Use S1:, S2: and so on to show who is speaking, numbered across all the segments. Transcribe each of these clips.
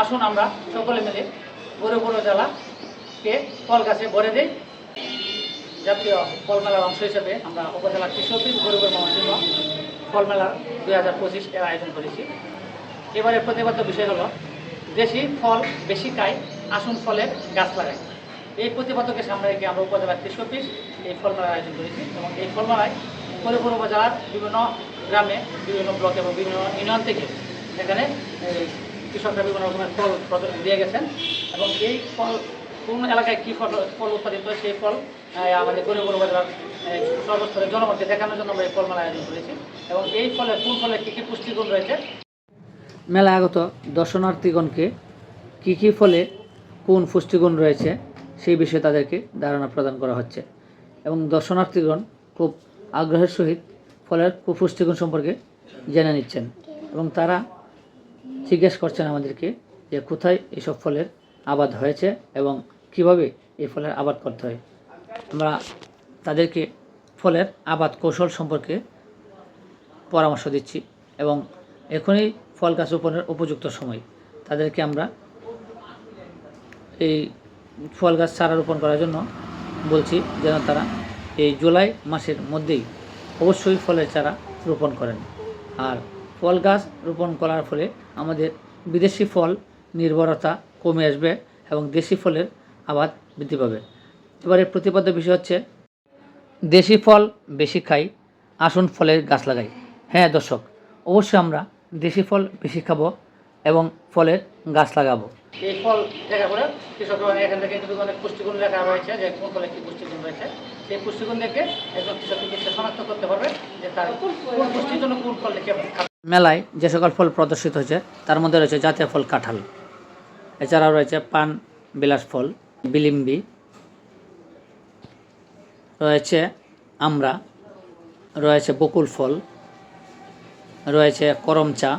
S1: আসুন আমরা সকলে মিলে বড় বড় জেলাকে ফল গাছে ভরে দিই। জাতীয় ফল মেলার অংশ হিসেবে আমরা উপজেলা কৃষি অফিস গরিবের মহাসিংহ ফল মেলা দুই হাজার পঁচিশ এর আয়োজন করেছি। এবারে প্রতিবাদ্য বিষয় হলো, দেশি ফল বেশি খায়, আসুন ফলের গাছ লাগাই। এই প্রতিবাদকে সামনে রেখে আমরা উপজেলা কৃষি অফিস এই ফল মেলার আয়োজন করেছি এবং এই ফল মেলায় পরিপুর উপজেলার বিভিন্ন গ্রামে বিভিন্ন ব্লক এবং বিভিন্ন ইউনিয়ন থেকে এখানে কৃষকরা বিভিন্ন রকমের ফল দিয়ে গেছেন। এবং এই ফল কোন এলাকায় কী ফল ফল উৎপাদিত সেই ফল আমাদের গরিব উপজেলার আহ, সর্বস্তরের জনগণকে দেখানোর জন্য আমরা এই ফল মেলা আয়োজন করেছি। এবং এই ফলে কোন ফলে কী কী পুষ্টিগুণ রয়েছে? মেলায় আগত দর্শনার্থীগণকে কী কী ফলে কোন পুষ্টিগুণ রয়েছে সেই বিষয়ে তাদেরকে ধারণা প্রদান করা হচ্ছে। এবং দর্শনার্থীগণ খুব আগ্রহের সহিত ফলের পুষ্টিগুণ সম্পর্কে জেনে নিচ্ছেন। এবং তারা জিজ্ঞেস করছেন আমাদেরকে যে কোথায় এসব ফলের আবাদ হয়েছে এবং কীভাবে এই ফলের আবাদ করতে হয়। আমরা তাদেরকে ফলের আবাদ কৌশল সম্পর্কে পরামর্শ দিচ্ছি এবং এখনই ফল গাছ রোপণের উপযুক্ত সময়। তাদেরকে আমরা এই ফল গাছ চারা রোপণ করার জন্য বলছি যেন তারা এই জুলাই মাসের মধ্যেই অবশ্যই ফলের চারা রোপণ করেন। আর ফল গাছ রোপণ করার ফলে আমাদের বিদেশি ফল নির্ভরতা কমে আসবে এবং দেশি ফলের আবাদ বৃদ্ধি পাবে। এবারে প্রতিপাদ্য বিষয় হচ্ছে, দেশি ফল বেশি খাই, আসুন ফলের গাছ লাগাই। হ্যাঁ দর্শক, অবশ্যই আমরা দেশি ফল বেশি খাব এবং ফলের গাছ লাগাবো। এই ফল দেখা করে কৃষকরা অনেক এখান থেকে কিন্তু অনেক পুষ্টিগুণ লেখা যে কোন ফলে কী পুষ্টিগুণ রয়েছে। সেই পুষ্টিগুণ দেখে একজন কৃষক কিন্তু সে শনাক্ত করতে পারবে যে তার কোন পুষ্টির জন্য কোন ফল লিখে মেলায় যে সকল ফল প্রদর্শিত হয়েছে, তার মধ্যে রয়েছে জাতীয় ফল কাঁঠাল। এছাড়াও রয়েছে পান বিলাস ফল, বিলিম্বি, রয়েছে আমরা রয়েছে বকুল ফল, রয়েছে করমচা,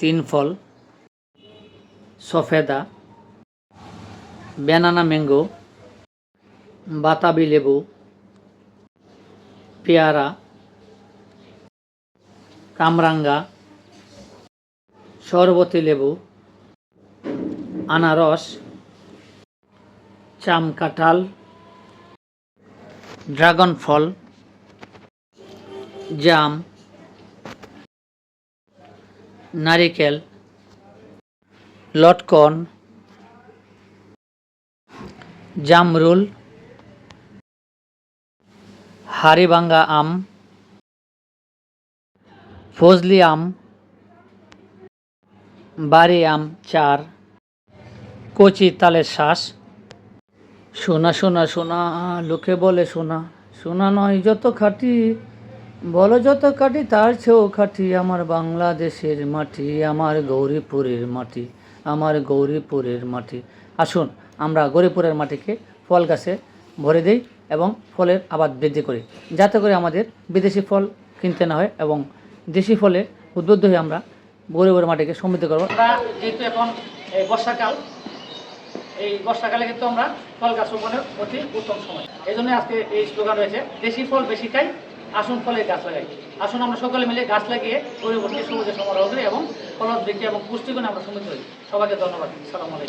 S1: তিন ফল, সফেদা, ব্যানানা ম্যাঙ্গো, বাতাবি লেবু, পেয়ারা কামরাঙ্গা শরবতী লেবু আনারস চাম কাঁঠাল ড্রাগন ফল জাম নারিকেল লটকন জামরুল হাড়িভাঙ্গা আম ফজলি আম বাড়ি আম চার, কচি তালের শ্বাস সোনা সোনা সোনা লোকে বলে সোনা সোনা নয় যত খাটি, বলো যত কাটি তার চেয়েও খাটি আমার বাংলাদেশের মাটি, আমার গৌরীপুরের মাটি, আমার গৌরীপুরের মাটি। আসুন, আমরা গৌরীপুরের মাটিকে ফল গাছে ভরে দিই এবং ফলের আবাদ বৃদ্ধি করি, যাতে করে আমাদের বিদেশি ফল কিনতে না হয় এবং দেশি ফলে উদ্বুদ্ধ হয়ে আমরা গরিবের মাটিকে সমৃদ্ধ করব। যেহেতু এখন, এই বর্ষাকাল, এই বর্ষাকালে কিন্তু আমরা ফল গাছ রোপণের অতি উত্তম সময়। এই জন্য আজকে এই স্লোগান রয়েছে, দেশি ফল বেশি খাই, আসুন ফলের গাছ লাগাই। আসুন আমরা সকলে মিলে গাছ লাগিয়ে পরিবর্তন সবুজে সমারোহ করি এবং ফলত বৃদ্ধি এবং পুষ্টিগুণে আমরা সমৃদ্ধ হই। সবাইকে ধন্যবাদ, সালাম আলাইকুম।